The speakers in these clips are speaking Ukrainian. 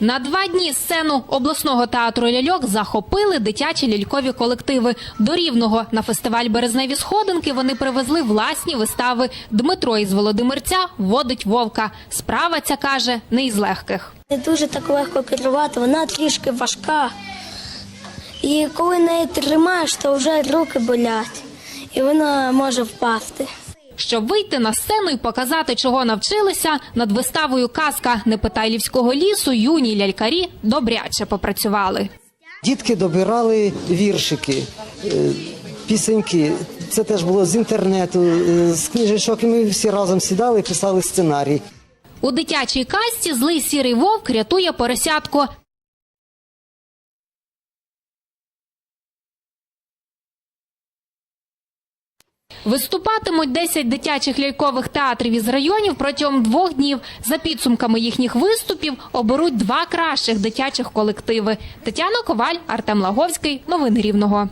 На два дні сцену обласного театру ляльок захопили дитячі лялькові колективи. До Рівного на фестиваль Березневі сходинки вони привезли власні вистави. Дмитро із Володимирця водить вовка. Справа ця каже не із легких. Не дуже так легко керувати, вона трішки важка. І коли неї тримаєш, то вже руки болять, і вона може впасти. Щоб вийти на сцену і показати, чого навчилися, над виставою казка Непитайлівського лісу юні лялькарі добряче попрацювали. Дітки добирали віршики, е, пісеньки. Це теж було з інтернету, е, з книжечок. І ми всі разом сідали і писали сценарій. У дитячій казці злий сірий вовк рятує поросятко. Виступатимуть 10 дитячих лялькових театрів із районів протягом двох днів. За підсумками їхніх виступів оберуть два кращих дитячих колективи. Тетяна Коваль, Артем Лаговський. Новини Рівного.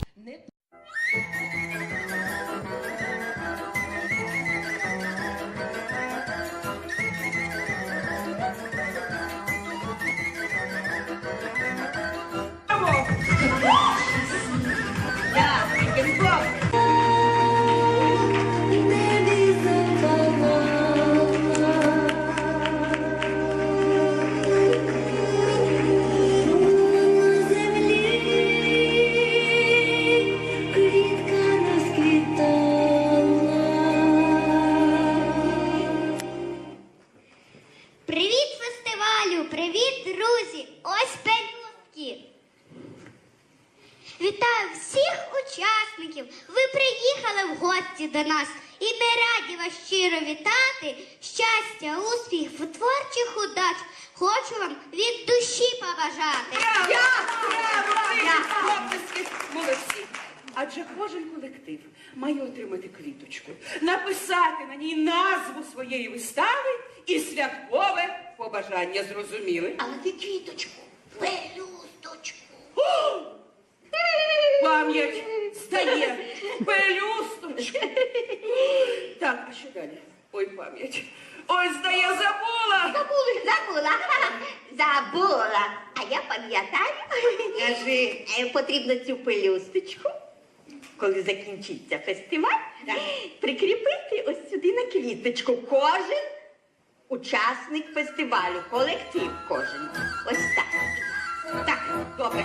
Вітаю всіх учасників! Ви приїхали в гості до нас і ми раді вас щиро вітати. Щастя, успіхів, творчих удач. Хочу вам від душі побажати. Молодці. Адже кожен колектив має отримати квіточку, написати на ній назву своєї вистави і святкове побажання. Зрозуміли? Але ти квіточку, пелюсточку. Пам'ять стає пелюсточку. Так, а що далі? Ой, пам'ять. Ой, здає, забула. Забули, забула, забула. А я пам'ятаю. Кажи. Е, Потрібно цю пелюсточку, коли закінчиться фестиваль, прикріпити ось сюди на квіточку. Кожен учасник фестивалю, колектив кожен. Ось так. Так, добре.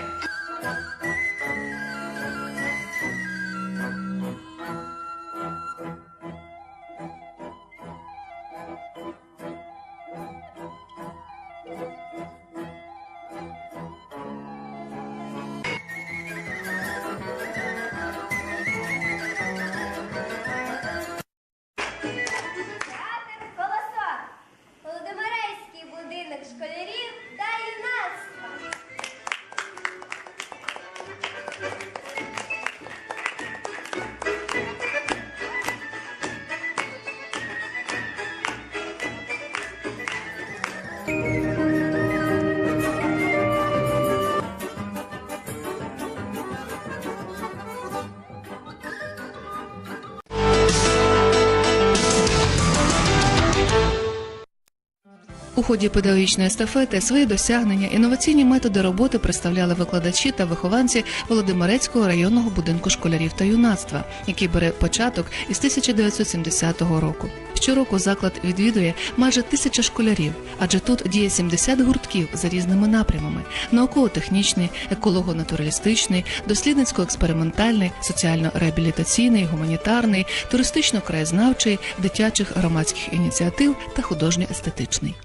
У ході педагогічної естафети свої досягнення, інноваційні методи роботи представляли викладачі та вихованці Володимирецького районного будинку школярів та юнацтва, який бере початок із 1970 року. Щороку заклад відвідує майже тисяча школярів, адже тут діє 70 гуртків за різними напрямами: науково-технічний, еколого-натуралістичний, дослідницько-експериментальний, соціально-реабілітаційний, гуманітарний, туристично-краєзнавчий, дитячих громадських ініціатив та художньо-естетичний.